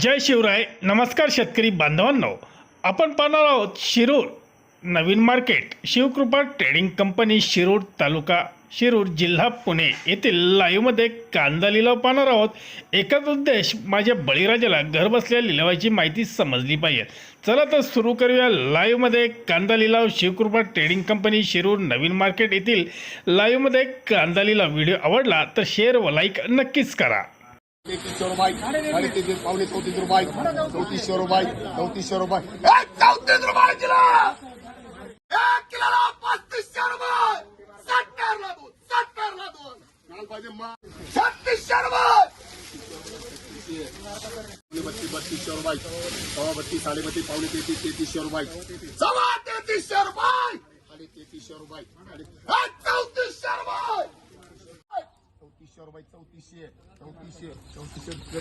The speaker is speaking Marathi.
जय शिवराय. नमस्कार शेतकरी बांधवांनो. आपण पाहणार आहोत शिरूर नवीन market. Shivkrupa trading company Shirur taluka Shirur जिल्हा पुणे येथील लाईव्हमध्ये कांदा लिलाव पाहणार आहोत. एकच उद्देश माझ्या बळीराजाला घरबसल्या लिलावाची माहिती समजली पाहिजे. चला तर सुरू करूया लाईव्हमध्ये कांदा लिलाव शिवकृपा ट्रेडिंग कंपनी शिरूर नवीन मार्केट येथील लाईव्हमध्ये कांदा लिलाव व्हिडिओ आवडला तर शेअर व लाईक नक्कीच करा. तेहतीसशे रुपये साडेतेहतीस पावणे चौतीस रुपये चौतीसशे रुपये चौतीसशे रुपये चौतीस रुपये किलो एक किलोला पस्तीसशे रुपये सत्तरला दोन सत्तरला दोन माल पाहिजे माल छत्तीसशे रुपये बत्तीस बत्तीसशे रुपये सव्वा बत्तीस साडे बत्तीस पावणे तेहतीस तेहतीसशे रुपये सव्वा तेहतीसशे रुपये साडे तेहतीसशे रुपये साडे- चौतीसशे चौतीसशे चौतीसशे